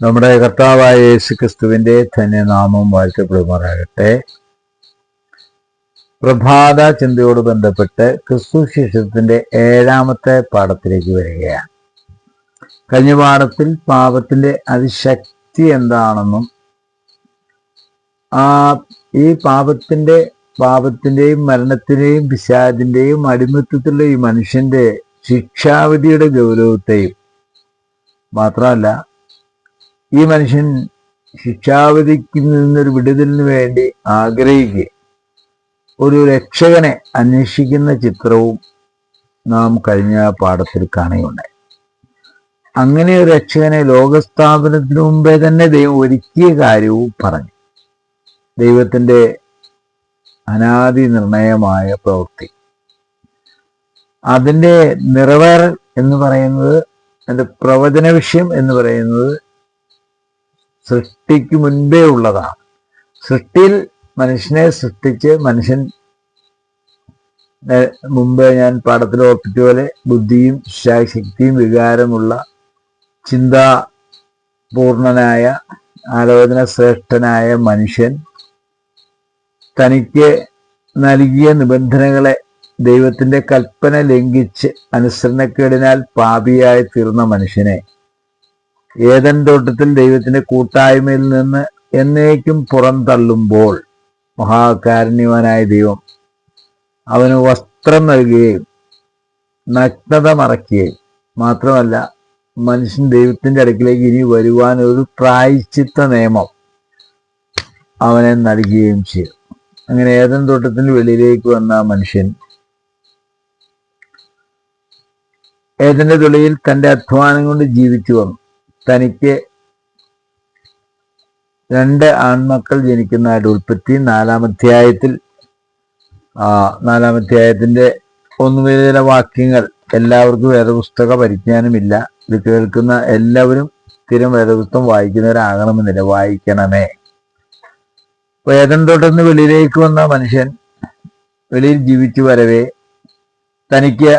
നമ്മുടെ കർത്താവായ യേശു ക്രിസ്തുവിന്റെ ധന്യനാമം വാഴ്ത്തപ്പെടുമാറാകട്ടെ. പ്രഭാത ചിന്തയോട് ബന്ധപ്പെട്ട് ക്രിസ്തു ശിഷ്യത്തിന്റെ ഏഴാമത്തെ പാഠത്തിലേക്ക് വരികയാണ്. കഴിഞ്ഞ പാഠത്തിൽ പാപത്തിന്റെ അതിശക്തി എന്താണെന്നും ആ ഈ പാപത്തിന്റെ പാപത്തിന്റെയും മരണത്തിന്റെയും പിശാദിന്റെയും അടിമത്തത്തിലുള്ള ഈ മനുഷ്യന്റെ ശിക്ഷാവിധിയുടെ ഗൗരവത്തെയും മാത്രമല്ല ഈ മനുഷ്യൻ ശിക്ഷാവിധിക്ക് നിന്നൊരു വിടുതലിന് വേണ്ടി ആഗ്രഹിക്കുക. ഒരു രക്ഷകനെ അന്വേഷിക്കുന്ന ചിത്രവും നാം കഴിഞ്ഞ പാഠത്തിൽ കാണുകയുണ്ടായി. അങ്ങനെ ഒരു രക്ഷകനെ ലോകസ്ഥാപനത്തിന് മുമ്പേ തന്നെ ദൈവം ഒരുക്കിയ കാര്യവും പറഞ്ഞു. ദൈവത്തിന്റെ അനാദി നിർണയമായ പ്രവൃത്തി. അതിന്റെ നിറവേറൽ എന്ന് പറയുന്നത് അതിന്റെ പ്രവചന വിഷയം എന്ന് പറയുന്നത് സൃഷ്ടിക്ക് മുൻപേ ഉള്ളതാണ്. സൃഷ്ടിയിൽ മനുഷ്യനെ സൃഷ്ടിച്ച് മനുഷ്യൻ മുമ്പ് ഞാൻ പാഠത്തിൽ ഓർപ്പിച്ച പോലെ ബുദ്ധിയും ശക്തിയും വികാരമുള്ള ചിന്താ പൂർണനായ ആലോചന ശ്രേഷ്ഠനായ മനുഷ്യൻ തനിക്ക് നൽകിയ നിബന്ധനകളെ ദൈവത്തിന്റെ കൽപ്പന ലംഘിച്ച് അനുസരണക്കേടിനാൽ പാപിയായി തീർന്ന മനുഷ്യനെ ഏതൻ തോട്ടത്തിൽ ദൈവത്തിന്റെ കൂട്ടായ്മയിൽ നിന്ന് എന്നേക്കും പുറന്തള്ളുമ്പോൾ മഹാകാരുണ്യവാനായ ദൈവം അവന് വസ്ത്രം നൽകുകയും നഗ്നത മറയ്ക്കുകയും മാത്രമല്ല മനുഷ്യൻ ദൈവത്തിന്റെ അടുക്കിലേക്ക് ഇനി വരുവാൻ ഒരു പ്രായശ്ചിത്ത നിയമം അവനെ നൽകുകയും ചെയ്തു അങ്ങനെ ഏതൻ തോട്ടത്തിന് വെളിയിലേക്ക് വന്ന മനുഷ്യൻ ഏതന്റെ തുള്ളിയിൽ തന്റെ അധ്വാനം കൊണ്ട് ജീവിച്ചു വന്നു. തനിക്ക് രണ്ട് ആൺമക്കൾ ജനിക്കുന്നതായിട്ട് ഉൽപ്പത്തി നാലാമധ്യായത്തിൽ ആ നാലാമധ്യായത്തിന്റെ ഒന്നു മുതൽ ചില വാക്യങ്ങൾ. എല്ലാവർക്കും വേദപുസ്തക പരിജ്ഞാനമില്ല. ഇത് കേൾക്കുന്ന എല്ലാവരും സ്ഥിരം വേദപുസ്തകം വായിക്കുന്നവരാകണമെന്നില്ല. വായിക്കണമേ. വേദന തുടർന്ന് വെളിയിലേക്ക് വന്ന മനുഷ്യൻ വെളിയിൽ ജീവിച്ചു വരവേ തനിക്ക്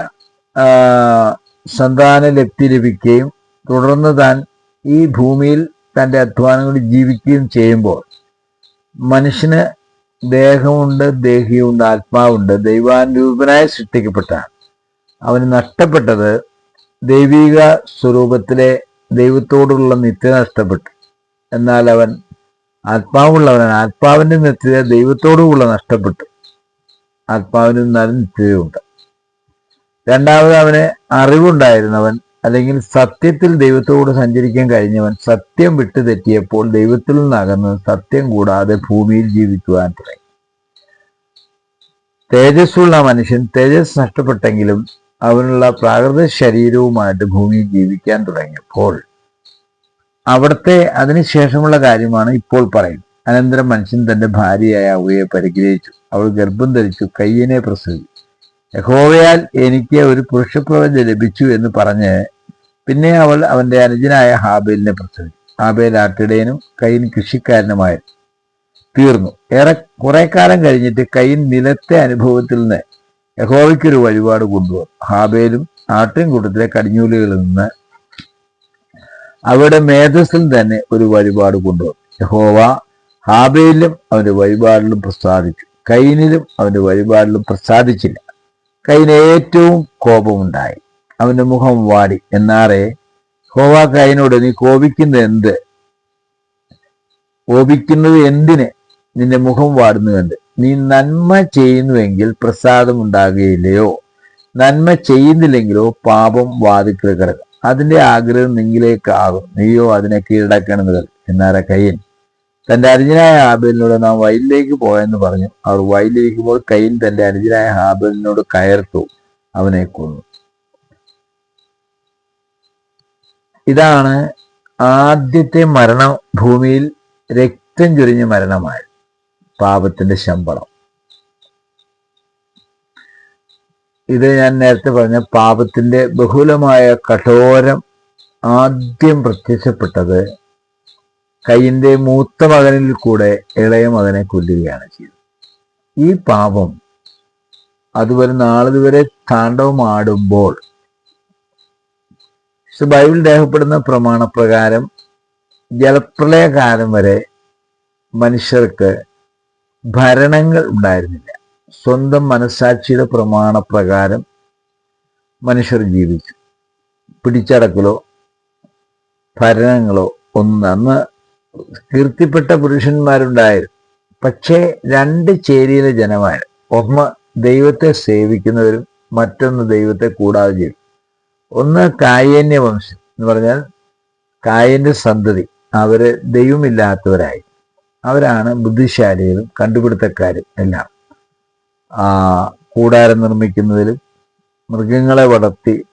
സന്താന ലബ്ധി ലഭിക്കുകയും തുടർന്ന് താൻ ഈ ഭൂമിയിൽ തന്റെ അധ്വാനം കൊണ്ട് ജീവിക്കുകയും ചെയ്യുമ്പോൾ മനുഷ്യന് ദേഹമുണ്ട് ദേഹിയുണ്ട് ആത്മാവുണ്ട്. ദൈവാനുരൂപനായി സൃഷ്ടിക്കപ്പെട്ടാണ്. അവന് നഷ്ടപ്പെട്ടത് ദൈവിക സ്വരൂപത്തിലെ ദൈവത്തോടുള്ള നിത്യ നഷ്ടപ്പെട്ടു. എന്നാൽ അവൻ ആത്മാവുള്ളവനാണ്. ആത്മാവിന്റെ നിത്യത ദൈവത്തോടുള്ള നഷ്ടപ്പെട്ടു. ആത്മാവിന് നിത്യതയുണ്ട് രണ്ടാമത് അവന് അറിവുണ്ടായിരുന്നവൻ അല്ലെങ്കിൽ സത്യത്തിൽ ദൈവത്തോട് സഞ്ചരിക്കാൻ കഴിഞ്ഞവൻ സത്യം വിട്ടു തെറ്റിയപ്പോൾ ദൈവത്തിൽ നിന്നകന്ന് സത്യം കൂടാതെ ഭൂമിയിൽ ജീവിക്കുവാൻ തുടങ്ങി. തേജസ്സുള്ള മനുഷ്യൻ തേജസ് നഷ്ടപ്പെട്ടെങ്കിലും അവനുള്ള പ്രാകൃത ശരീരവുമായിട്ട് ഭൂമിയിൽ ജീവിക്കാൻ തുടങ്ങിയപ്പോൾ അവിടുത്തെ അതിനുശേഷമുള്ള കാര്യമാണ് ഇപ്പോൾ പറയുന്നത്. അനന്തരം മനുഷ്യൻ തന്റെ ഭാര്യയായ അവയെ പരിഗ്രഹിച്ചു. അവൾ ഗർഭം ധരിച്ചു കയ്യനെ പ്രസവിച്ചു. യഹോവയാൽ എനിക്ക് ഒരു പുരുഷപ്രവചനം ലഭിച്ചു എന്ന് പറഞ്ഞ് പിന്നെ അവൾ അവന്റെ അനുജനായ ഹാബേലിനെ പ്രസവിച്ചു. ഹാബേൽ ആട്ടിടയനും കൈൻ കൃഷിക്കാരനുമായിരുന്നു തീർന്നു. ഏറെ കുറെ കാലം കഴിഞ്ഞിട്ട് കൈൻ നിലത്തെ അനുഭവത്തിൽ നിന്ന് യഹോവയ്ക്കൊരു വഴിപാട് കൊണ്ടുവന്നു. ഹാബേലും ആട്ടിൻകൂട്ടത്തിലെ കടിഞ്ഞൂലുകളിൽ നിന്ന് അവരുടെ മേധസ്സിൽ തന്നെ ഒരു വഴിപാട് കൊണ്ടുവന്നു. യഹോവ ഹാബേലിലും അവന്റെ വഴിപാടിലും പ്രസാദിച്ചു. കൈനിലും അവന്റെ വഴിപാടിലും പ്രസാദിച്ചില്ല. കൈന് ഏറ്റവും കോപമുണ്ടായി. അവന്റെ മുഖം വാടി. എന്നാറെ ഹോവ കൈനോട് നീ കോപിക്കുന്നത് എന്ത്? കോപിക്കുന്നത് എന്തിന്? നിന്റെ മുഖം വാടുന്നു നീ നന്മ ചെയ്യുന്നുവെങ്കിൽ പ്രസാദം ഉണ്ടാകുകയില്ലയോ? നന്മ ചെയ്യുന്നില്ലെങ്കിലോ പാപം വാദിക്കൽ കിടക്കും. അതിന്റെ ആഗ്രഹം നിങ്ങളിലേക്കാകും നീയോ അതിനെ കീഴടക്കണമെന്ന് എന്നാറെ കയ്യൻ തന്റെ അനുജനായ ഹാബേലിനോട് നാം വയലിലേക്ക് പോയെന്ന് പറഞ്ഞു. അവർ വയലിരിക്കുമ്പോൾ കയ്യൻ തന്റെ അനുജനായ ഹാബേലിനോട് കയർത്തു. അവനെ കൊന്നു. ഇതാണ് ആദ്യത്തെ മരണം ഭൂമിയിൽ രക്തം ചൊരിഞ്ഞ മരണമായി പാപത്തിന്റെ ശമ്പളം. ഇത് ഞാൻ നേരത്തെ പറഞ്ഞ പാപത്തിന്റെ ബഹുലമായ കഠോരം ആദ്യം പ്രത്യക്ഷപ്പെട്ടത് കയ്യിന്റെ മൂത്ത മകനിൽ കൂടെ ഇളയ മകനെ കൊല്ലുകയാണ് ചെയ്തത്. ഈ പാപം അതുവരെ നാളിതുവരെ താണ്ഡവമാടുമ്പോൾ പക്ഷെ ബൈബിൾ രേഖപ്പെടുന്ന പ്രമാണപ്രകാരം ജലപ്രളയ കാലം വരെ മനുഷ്യർക്ക് ഭരണങ്ങൾ ഉണ്ടായിരുന്നില്ല. സ്വന്തം മനസാക്ഷിയുടെ പ്രമാണപ്രകാരം മനുഷ്യർ ജീവിച്ചു. പിടിച്ചടക്കലോ ഭരണങ്ങളോ ഒന്ന് അന്ന് കീർത്തിപ്പെട്ട പുരുഷന്മാരുണ്ടായിരുന്നു. പക്ഷേ രണ്ട് ചേരിയിലെ ജനമായിരുന്നു ഒന്ന് ദൈവത്തെ സേവിക്കുന്നവരും മറ്റൊന്ന് ദൈവത്തെ കൂടാതെ ചെയ്യും ഒന്ന് കായന്യ വംശം എന്ന് പറഞ്ഞാൽ കായന്റെ സന്തതി. അവർ ദൈവമില്ലാത്തവരായി. അവരാണ് ബുദ്ധിശാലികളും കണ്ടുപിടുത്തക്കാരും എല്ലാം. ആ കൂടാരം നിർമ്മിക്കുന്നതിലും മൃഗങ്ങളെ വളർത്തി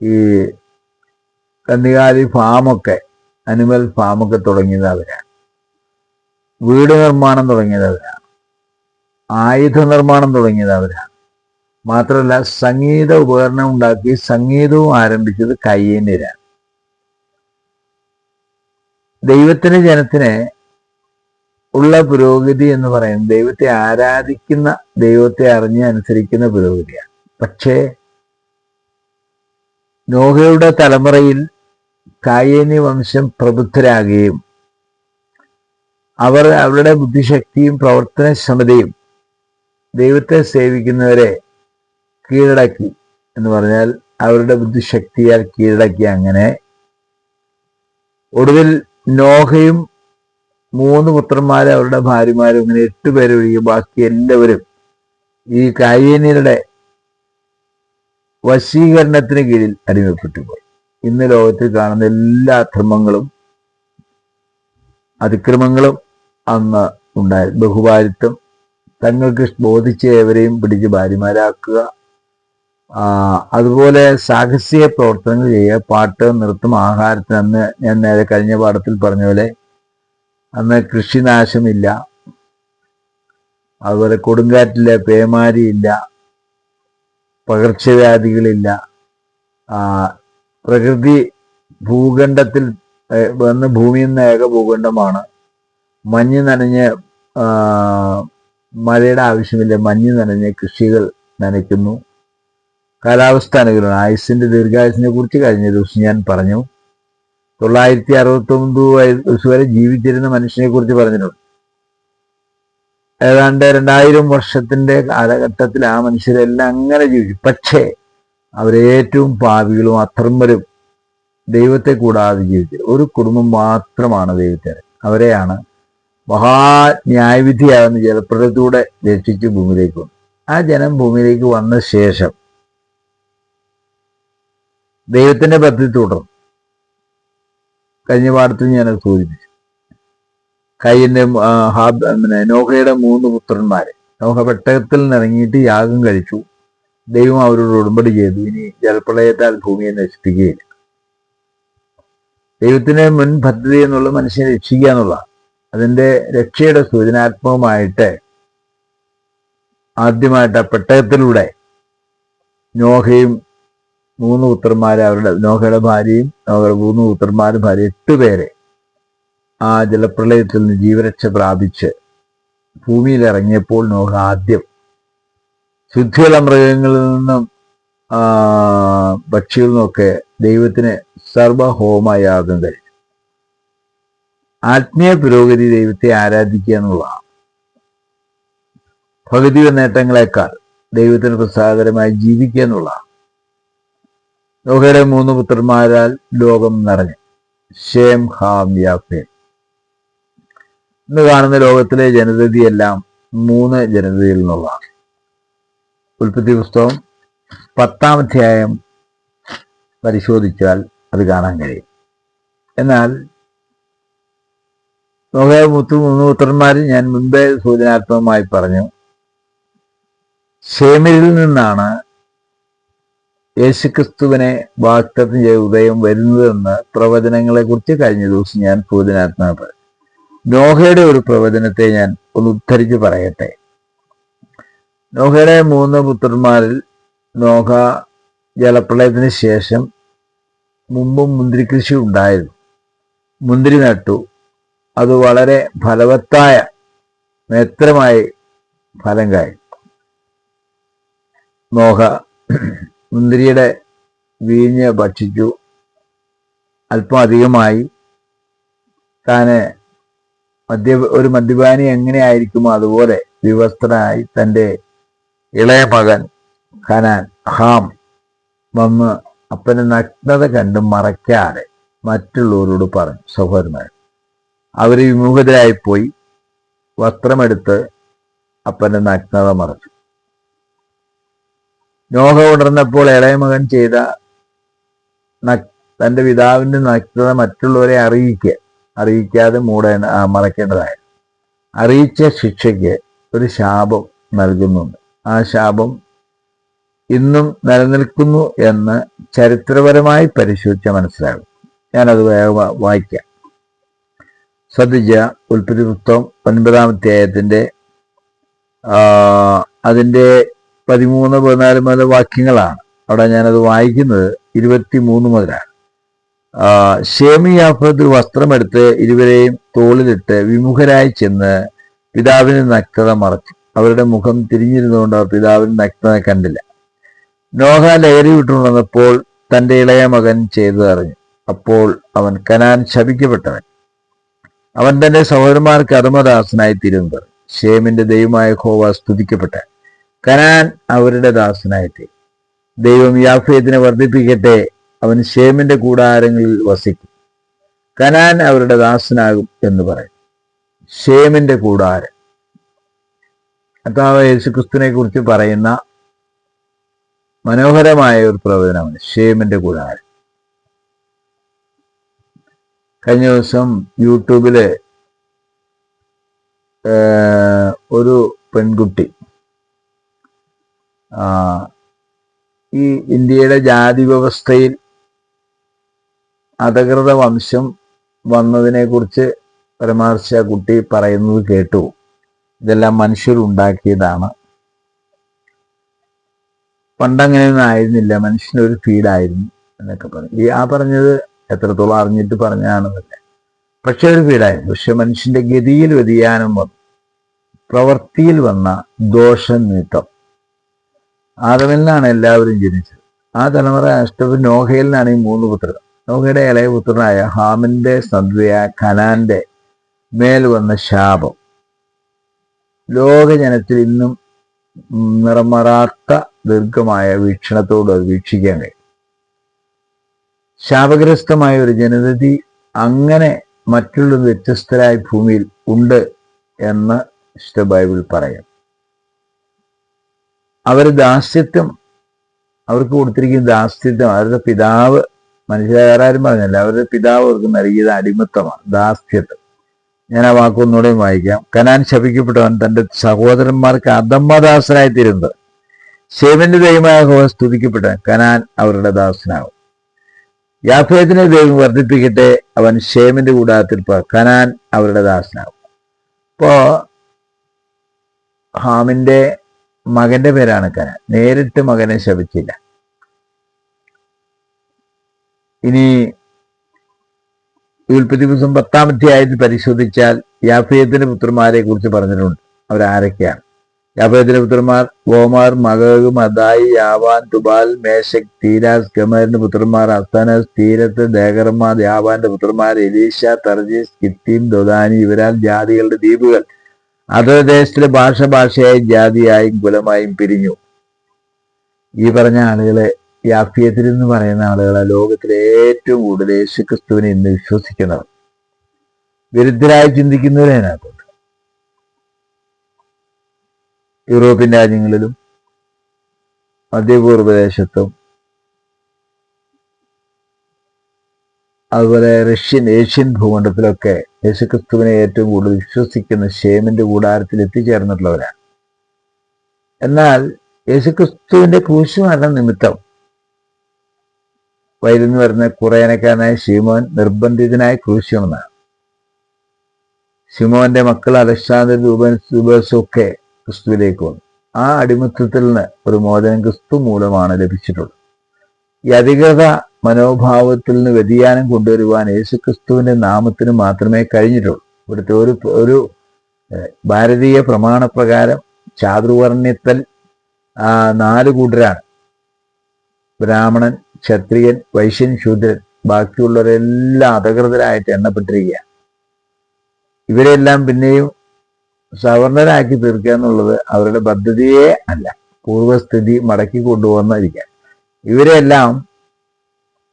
ഈ കന്നുകാലി ഫാമൊക്കെ അനിമൽ ഫാമൊക്കെ തുടങ്ങിയത് അവരാണ്. വീട് നിർമ്മാണം തുടങ്ങിയത് അവരാണ്. ആയുധ നിർമ്മാണം തുടങ്ങിയത് അവരാണ്. മാത്രമല്ല സംഗീത ഉപകരണം ഉണ്ടാക്കി സംഗീതവും ആരംഭിച്ചത് കയ്യേന്യരാണ് ദൈവത്തിന് ജനത്തിന് ഉള്ള പുരോഗതി എന്ന് പറയുന്നത് ദൈവത്തെ ആരാധിക്കുന്ന ദൈവത്തെ അറിഞ്ഞ് അനുസരിക്കുന്ന പുരോഗതിയാണ്. പക്ഷേ നോഹയുടെ തലമുറയിൽ കായേനി വംശം പ്രബുദ്ധരാകുകയും അവർ അവരുടെ ബുദ്ധിശക്തിയും പ്രവർത്തനക്ഷമതയും ദൈവത്തെ സേവിക്കുന്നവരെ കീഴടക്കി എന്ന് പറഞ്ഞാൽ അവരുടെ ബുദ്ധിശക്തിയാൽ കീഴടക്കി അങ്ങനെ ഒടുവിൽ നോഹയും മൂന്ന് പുത്രന്മാരും അവരുടെ ഭാര്യമാരും ഇങ്ങനെ എട്ട് പേരൊഴികെ ബാക്കി എല്ലാവരും ഈ കായേനിയുടെ വശീകരണത്തിന് കീഴിൽ അടിമപ്പെട്ടു പോയി ഇന്ന് ലോകത്തിൽ കാണുന്ന എല്ലാ അധർമ്മങ്ങളും അതിക്രമങ്ങളും അന്ന് ഉണ്ടായി. ബഹുഭാരിത്വം തങ്ങൾക്ക് ബോധിച്ച ഏവരെയും പിടിച്ച് ഭാര്യമാരാക്കുക. അതുപോലെ സാഹസിക പ്രവർത്തനങ്ങൾ ചെയ്യുക. പാട്ട് നൃത്തം ആഹാരത്തിന് അന്ന് ഞാൻ നേരെ കഴിഞ്ഞ പാഠത്തിൽ പറഞ്ഞ പോലെ അന്ന് കൃഷിനാശമില്ല. അതുപോലെ കൊടുങ്കാറ്റില്ല പേമാരിയില്ല. പകർച്ചവ്യാധികളില്ല. പ്രകൃതി ഭൂഖണ്ഡത്തിൽ വന്ന് ഭൂമിയിൽ നിന്ന് ഏക ഭൂഖണ്ഡമാണ്. മഞ്ഞ് നനഞ്ഞ് മഴയുടെ ആവശ്യമില്ല. മഞ്ഞ് നനഞ്ഞ് കൃഷികൾ നനയ്ക്കുന്നു. കാലാവസ്ഥ അനുകൂലമാണ്. ആയുസിന്റെ ദീർഘായുസിനെ കുറിച്ച് കഴിഞ്ഞ ദിവസം ഞാൻ പറഞ്ഞു. തൊള്ളായിരത്തി അറുപത്തി ഒമ്പത് വയസ്സ് വരെ ജീവിച്ചിരുന്ന മനുഷ്യനെ കുറിച്ച് പറഞ്ഞിട്ടുണ്ട്. ഏതാണ്ട് രണ്ടായിരം വർഷത്തിന്റെ കാലഘട്ടത്തിൽ ആ മനുഷ്യരെല്ലാം അങ്ങനെ ജീവിച്ചു. പക്ഷേ അവരേറ്റവും പാവികളും അധർമ്മരും ദൈവത്തെ കൂടാതെ ജീവിച്ചു ഒരു കുടുംബം മാത്രമാണ് ദൈവത്തെ. അവരെയാണ് മഹാന്യായവിധിയാകുന്ന ജലപ്രദത്തിലൂടെ രക്ഷിച്ച് ഭൂമിയിലേക്ക് വന്നു. ആ ജനം ഭൂമിയിലേക്ക് വന്ന ശേഷം ദൈവത്തിന്റെ പദ്ധതി തുടർന്നു. കഴിഞ്ഞ പാഠത്തിൽ ഞാൻ സൂചിപ്പിച്ചു. കയ്യന്റെ പിന്നെ നോഹയുടെ മൂന്ന് പുത്രന്മാരെ. നോഹ പെട്ടകത്തിൽ നിറങ്ങിയിട്ട് യാഗം കഴിച്ചു. ദൈവം അവരോട് ഉടമ്പടി ചെയ്തു. ഇനി ജലപ്രളയത്താൽ ഭൂമിയെ നശിപ്പിക്കുകയില്ല. ദൈവത്തിന്റെ മുൻ പദ്ധതി എന്നുള്ള മനുഷ്യനെ രക്ഷിക്കുക എന്നുള്ള അതിന്റെ രക്ഷയുടെ സൂചനാത്മകമായിട്ട് ആദ്യമായിട്ട് ആ പെട്ടകത്തിലൂടെ നോഹയും മൂന്ന് പുത്രന്മാരെ അവരുടെ നോഹയുടെ ഭാര്യയും നോഹയുടെ മൂന്ന് പുത്രന്മാരും ഭാര്യ എട്ട് പേരെ ആ ജലപ്രളയത്തിൽ നിന്ന് ജീവരക്ഷ പ്രാപിച്ച് ഭൂമിയിൽ ഇറങ്ങിയപ്പോൾ നോഹ ആദ്യം ശുദ്ധിയുള്ള മൃഗങ്ങളിൽ നിന്നും പക്ഷികളിൽ നിന്നൊക്കെ ദൈവത്തിന് സർവഹോമയാഗം കഴിച്ചു ആത്മീയ പുരോഗതി ദൈവത്തെ ആരാധിക്കുക എന്നുള്ളതാണ്. ഭൗതിക നേട്ടങ്ങളെക്കാൾ ദൈവത്തിന് പ്രസാദകരമായി ജീവിക്കുക എന്നുള്ളതാണ്. നോഹയുടെ മൂന്ന് പുത്രന്മാരാൽ ലോകം നിറഞ്ഞു. ഷേം ഹാം യാഫേം ഇന്ന് കാണുന്ന ലോകത്തിലെ ജനതയെല്ലാം മൂന്ന് ജനതയിൽ നിന്നുള്ളതാണ്. ഉൽപ്പത്തി പുസ്തകം പത്താം അധ്യായം പരിശോധിച്ചാൽ അത് കാണാൻ കഴിയും. എന്നാൽ നോഹയ മുത്തു മൂന്ന് പുത്രന്മാർ ഞാൻ മുൻപേ സൂചനാത്മകമായി പറഞ്ഞു. ഷേമിൽ നിന്നാണ് യേശുക്രിസ്തുവിനെ വാക്തത്വം ചെയ്ത ഉദയം വരുന്നതെന്ന പ്രവചനങ്ങളെ കുറിച്ച് കഴിഞ്ഞ ദിവസം ഞാൻ സൂചനാത്മക നോഹയുടെ ഒരു പ്രവചനത്തെ ഞാൻ ഒന്ന് ഉദ്ധരിച്ച് പറയട്ടെ. നോഹയുടെ മൂന്ന് പുത്രന്മാരിൽ നോഹ ജലപ്രളയത്തിന് ശേഷം മുമ്പും മുന്തിരി കൃഷി ഉണ്ടായിരുന്നു. മുന്തിരി നട്ടു. അത് വളരെ ഫലവത്തായ നേത്രമായി ഫലം കായി നോഹ മുന്തിരിയുടെ വീഞ്ഞ് ഭക്ഷിച്ചു. അല്പം അധികമായി താന് മദ്യ ഒരു മദ്യപാനി എങ്ങനെയായിരിക്കുമോ അതുപോലെ വിവസ്ത്രനായി തന്റെ ഇളയ മകൻ ഖനാൻ ഹാം വന്ന് അപ്പനെ നഗ്നത കണ്ട് മറയ്ക്കാതെ മറ്റുള്ളവരോട് പറഞ്ഞു സഹോദരന്മാർ അവർ വിമുഖതരായിപ്പോയി വസ്ത്രമെടുത്ത് അപ്പന്റെ നഗ്നത മറച്ചു. നോഹ ഉണർന്നപ്പോൾ ഇളയ മകൻ ചെയ്ത തന്റെ പിതാവിന്റെ നഗ്നത മറ്റുള്ളവരെ അറിയിക്കുക. അറിയിക്കാതെ ആ, മറയ്ക്കേണ്ടതായി. അറിയിച്ച ശിക്ഷയ്ക്ക് ഒരു ശാപം നൽകുന്നുണ്ട്. ആ ശാപം ഇന്നും നിലനിൽക്കുന്നു എന്ന് ചരിത്രപരമായി പരിശോധിച്ച മനസ്സിലാകും. ഞാനത് വായിക്കാം. ശ്രദ്ധിച്ച ഉൽപ്പത്തി പുസ്തകം ഒൻപതാം അധ്യായത്തിന്റെ ആ, അതിന്റെ പതിമൂന്ന് പതിനാല് മുതൽ വാക്യങ്ങളാണ്. അവിടെ ഞാനത് വായിക്കുന്നത് ഇരുപത്തി മൂന്ന് മുതലാണ് ഷേമി വസ്ത്രമെടുത്ത് ഇരുവരെയും തോളിലിട്ട് വിമുഖരായി ചെന്ന് പിതാവിന് നഗ്നത മറച്ചു. അവരുടെ മുഖം തിരിഞ്ഞിരുന്നുകൊണ്ട് അവർ പിതാവിന് നഗ്നത കണ്ടില്ല. നോഹ ലഹരി വിട്ടുണർന്നപ്പോൾ തന്റെ ഇളയ മകൻ ചെയ്തു അറിഞ്ഞു. അപ്പോൾ അവൻ കനാൻ ശപിക്കപ്പെട്ടവൻ. അവൻ തന്റെ സഹോദരന്മാർക്ക് അധമദാസനായി തിരുന്നത്. ഷേമിന്റെ ദൈവമായ ഹോവ സ്തുതിക്കപ്പെട്ട. കനാൻ അവരുടെ ദാസനായിട്ട്. ദൈവം യാഫേത്തിനെ വർദ്ധിപ്പിക്കട്ടെ അവൻ ഷേമിന്റെ കൂടാരങ്ങളിൽ വസിക്കും. കനാൻ അവരുടെ ദാസനാകും എന്ന് പറയും. ഷേമിന്റെ കൂടാരം. കർത്താവ് യേശുക്രിസ്തുവിനെ കുറിച്ച് പറയുന്ന മനോഹരമായ ഒരു പ്രവചനമാണ് ഷേമിന്റെ കൂടാരം. കഴിഞ്ഞ ദിവസം യൂട്യൂബിൽ ഒരു പെൺകുട്ടി ഈ ഇന്ത്യയുടെ ജാതി വ്യവസ്ഥയിൽ അധകൃത വംശം വന്നതിനെക്കുറിച്ച് പരമാർശ കുട്ടി പറയുന്നത് കേട്ടു. ഇതെല്ലാം മനുഷ്യരുണ്ടാക്കിയതാണ് പണ്ടങ്ങനെയൊന്നും ആയിരുന്നില്ല. മനുഷ്യനൊരു ഫീഡായിരുന്നു എന്നൊക്കെ പറഞ്ഞു. ഈ ആ പറഞ്ഞത് എത്രത്തോളം അറിഞ്ഞിട്ട് പറഞ്ഞാണെന്നില്ല പക്ഷെ ഒരു ഫീഡായിരുന്നു. പക്ഷെ മനുഷ്യന്റെ ഗതിയിൽ വ്യതിയാനം വന്നു. പ്രവൃത്തിയിൽ വന്ന ദോഷനിമിത്തം ആദമിലാണ് എല്ലാവരും ജനിച്ചത്. ആ തലമുറ അഷ്ടപ നോഹയിലാണ് ഈ മൂന്ന് പുത്രർ. നോഹയുടെ ഇളയ പുത്രനായ ഹാമിന്റെ സന്ധ്യയായ ഖനാന്റെ മേൽ വന്ന ശാപം. ലോകജനത്തിൽ ഇന്നും നിറമറാത്ത ദീർഘമായ വീക്ഷണത്തോട് അത് വീക്ഷിക്കാൻ കഴിയും. ശാപഗ്രസ്തമായ ഒരു ജനതതി അങ്ങനെ മറ്റുള്ള വ്യത്യസ്തരായ ഭൂമിയിൽ ഉണ്ട് എന്ന് ബൈബിൾ പറയും അവർ ദാസ്യത്വം അവർക്ക് കൊടുത്തിരിക്കുന്ന ദാസ്യത്വം അവരുടെ പിതാവ് മനുഷ്യരാരും പറഞ്ഞല്ല. അവരുടെ പിതാവ് അവർക്ക് നൽകിയത് അടിമത്തമാണ് ദാസ്യത്വം. ഞാൻ ആ വാക്കൊന്നുകൂടെയും വായിക്കാം. കനാൻ ശപിക്കപ്പെട്ടവൻ തന്റെ സഹോദരന്മാർക്ക് അധമ്മദാസനായി തീരുന്നത് ശേവന്റെ ദൈവമായ ഹോവ സ്തുതിക്കപ്പെട്ടവൻ കനാൻ അവരുടെ ദാസനാകും. യാഫേദിനെ ദൈവം വർദ്ധിപ്പിക്കട്ടെ അവൻ ഷേമിന്റെ കൂടാത്തിൽ കനാൻ അവരുടെ ദാസനാകും. ഇപ്പോ ഹാമിന്റെ മകന്റെ പേരാണ് കന. നേരിട്ട് മകനെ ശപിച്ചില്ല. ഇനി ഉൽപ്പത്തി ദിവസം പത്താം അധ്യായത്തിൽ പരിശോധിച്ചാൽ യാഫേത്തിന്റെ പുത്രന്മാരെ കുറിച്ച് പറഞ്ഞിട്ടുണ്ട്. അവരാരൊക്കെയാണ് യാഫേത്തിന്റെ പുത്രന്മാർ ഗോമാർ മകഗ് മദായി യാവാൻ തുബാൽ മേശക് തീരാസ് ഗമറിന്റെ പുത്രന്മാർ അസ്തനസ് തീരത്ത് ദേഗർമാർ യാവാന്റെ പുത്രന്മാർ എലീഷ തർജീസ് കിത്തീം ദൊദാനി ഇവരാൽ ജാതികളുടെ ദ്വീപുകൾ. അതേ ദേശത്തിലെ ഭാഷ ഭാഷയായും ജാതിയായും കുലമായും പിരിഞ്ഞു. ഈ പറഞ്ഞ ആളുകളെ യാഫിയത്തിൽ എന്ന് പറയുന്ന ആളുകളെ ലോകത്തിലെ ഏറ്റവും കൂടുതൽ യേശുക്രിസ്തുവിനെ ഇന്ന് വിശ്വസിക്കുന്നവർ. വിരുദ്ധരായി ചിന്തിക്കുന്നവരെ അതിനകത്തുണ്ട് യൂറോപ്യൻ രാജ്യങ്ങളിലും മധ്യപൂർവദേശത്തും അതുപോലെ റഷ്യൻ ഏഷ്യൻ ഭൂഖണ്ഡത്തിലൊക്കെ യേശുക്രിസ്തുവിനെ ഏറ്റവും കൂടുതൽ വിശ്വസിക്കുന്ന ഷേമിന്റെ കൂടാരത്തിൽ എത്തിച്ചേർന്നിട്ടുള്ളവരാണ്. എന്നാൽ യേശുക്രിസ്തുവിന്റെ ക്രൂശുമരണം നിമിത്തം വയലിന്ന് വരുന്ന കുറേനക്കാരനായ ശിമോൻ നിർബന്ധിതനായി ക്രൂശിയമെന്നാണ് ശിമോന്റെ മക്കൾ അലക്സാണ്ടർ ഒക്കെ ക്രിസ്തുവിലേക്ക് വന്നു. ആ അടിമത്തത്തിൽ നിന്ന് ഒരു മോചനം ക്രിസ്തു മൂലമാണ് ലഭിച്ചിട്ടുള്ളത്. ഈ അധികൃത മനോഭാവത്തിൽ നിന്ന് വ്യതിയാനം കൊണ്ടുവരുവാൻ യേശുക്രിസ്തുവിന്റെ നാമത്തിന് മാത്രമേ കഴിഞ്ഞിട്ടുള്ളൂ. ഇവിടുത്തെ ഒരു ഒരു ഭാരതീയ പ്രമാണപ്രകാരം ചാതുർവർണ്യത്തിൽ നാല് കൂട്ടരാണ്. ബ്രാഹ്മണൻ ക്ഷത്രിയൻ വൈശ്യൻ ശൂദ്രൻ. ബാക്കിയുള്ളവരെല്ലാം അധകൃതരായിട്ട് എണ്ണപ്പെട്ടിരിക്കുക ഇവരെല്ലാം പിന്നെയും സവർണരാക്കി തീർക്കുക എന്നുള്ളത് അവരുടെ പദ്ധതിയേ അല്ല. പൂർവസ്ഥിതി മടക്കി കൊണ്ടുവന്നിരിക്കാൻ ഇവരെല്ലാം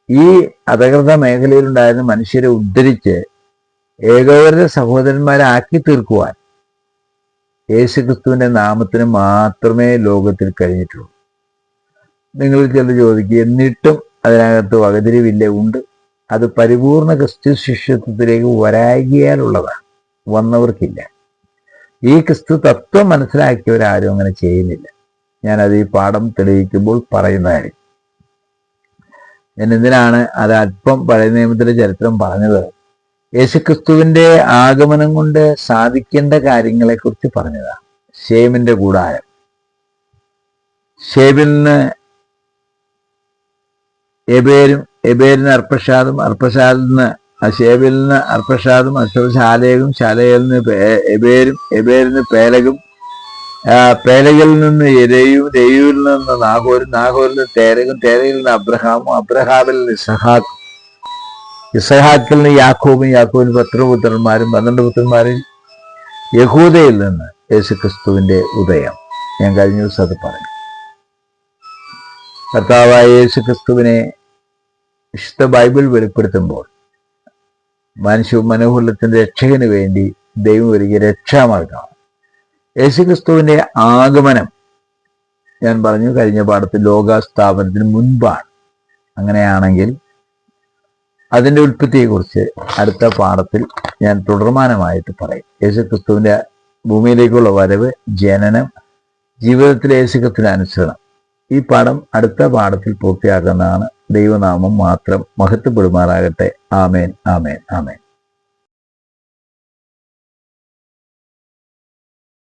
ഈ അധകൃത മേഖലയിലുണ്ടായിരുന്ന മനുഷ്യരെ ഉദ്ധരിച്ച് ഏകോപര സഹോദരന്മാരാക്കി തീർക്കുവാൻ യേശുക്രിസ്തുവിന്റെ നാമത്തിന് മാത്രമേ ലോകത്തിൽ കഴിഞ്ഞിട്ടുള്ളൂ. നിങ്ങൾ ചിലർ ചോദിക്കുക എന്നിട്ടും അതിനകത്ത് വകതിരിവില്ല ഉണ്ട്. അത് പരിപൂർണ ക്രിസ്തു ശിഷ്യത്വത്തിലേക്ക് വരാകിയാലുള്ളതാണ് വന്നവർക്കില്ല. ഈ ക്രിസ്തു തത്വം മനസ്സിലാക്കിയവരാരും അങ്ങനെ ചെയ്യുന്നില്ല. ഞാനത് ഈ പാഠം തെളിയിക്കുമ്പോൾ പറയുന്നതായിരിക്കും. ഞാൻ എന്തിനാണ് അത് അല്പം പഴയ നിയമത്തിലെ ചരിത്രം പറഞ്ഞത്? യേശുക്രിസ്തുവിന്റെ ആഗമനം കൊണ്ട് സാധിക്കേണ്ട കാര്യങ്ങളെ കുറിച്ച് പറഞ്ഞതാണ് ഷേമിന്റെ കൂടാരം ഷേബിന് എബേരും എബേരിന് അർപ്പഷാദും അർപ്പഷാദിന് അർപ്പഷാദും അശ്വശാലയും ശാലയിൽ നിന്ന് എബേരും എബേരിന് പേലകും പേലകിൽ നിന്ന് ഇരയും രയുവിൽ നിന്ന് നാഗോരും നാഗോരിൽ നിന്ന് തേരകും തേരയിൽ നിന്ന് അബ്രഹാമും അബ്രഹാമിൽ നിന്ന് ഇസഹാക്കും ഇസഹാക്കിൽ നിന്ന് യാക്കോബും യാക്കോബിന് പത്രപുത്രന്മാരും പന്ത്രണ്ട് പുത്രന്മാരും യഹൂദയിൽ നിന്ന് യേശുക്രിസ്തുവിന്റെ ഉദയം. ഞാൻ കഴിഞ്ഞ ദിവസം അത് പറഞ്ഞു. കർത്താവായ യേശുക്രിസ്തുവിനെ വിശുദ്ധ ബൈബിൾ വെളിപ്പെടുത്തുമ്പോൾ മനുഷ്യ മനോഹുലത്തിന്റെ രക്ഷകന് വേണ്ടി ദൈവം ഒരുക്കിയ രക്ഷാമാർഗമാണ്. യേശുക്രിസ്തുവിന്റെ ആഗമനം. ഞാൻ പറഞ്ഞു കഴിഞ്ഞ പാഠത്ത് ലോകാസ്ഥാപനത്തിന് മുൻപാണ്. അങ്ങനെയാണെങ്കിൽ അതിന്റെ ഉൽപ്പത്തിയെക്കുറിച്ച് അടുത്ത പാഠത്തിൽ ഞാൻ തുടർമാനമായിട്ട് പറയും. യേശുക്രിസ്തുവിന്റെ ഭൂമിയിലേക്കുള്ള വരവ് ജനനം ജീവിതത്തിലെ യേശുക്രിസ്തുവിന് അനുസരണം. ഈ പാഠം അടുത്ത പാഠത്തിൽ പൂർത്തിയാക്കുന്നതാണ്. ദൈവനാമം മാത്രം മഹത്വപ്പെടുമാറാകട്ടെ. ആമേൻ ആമേൻ ആമേൻ.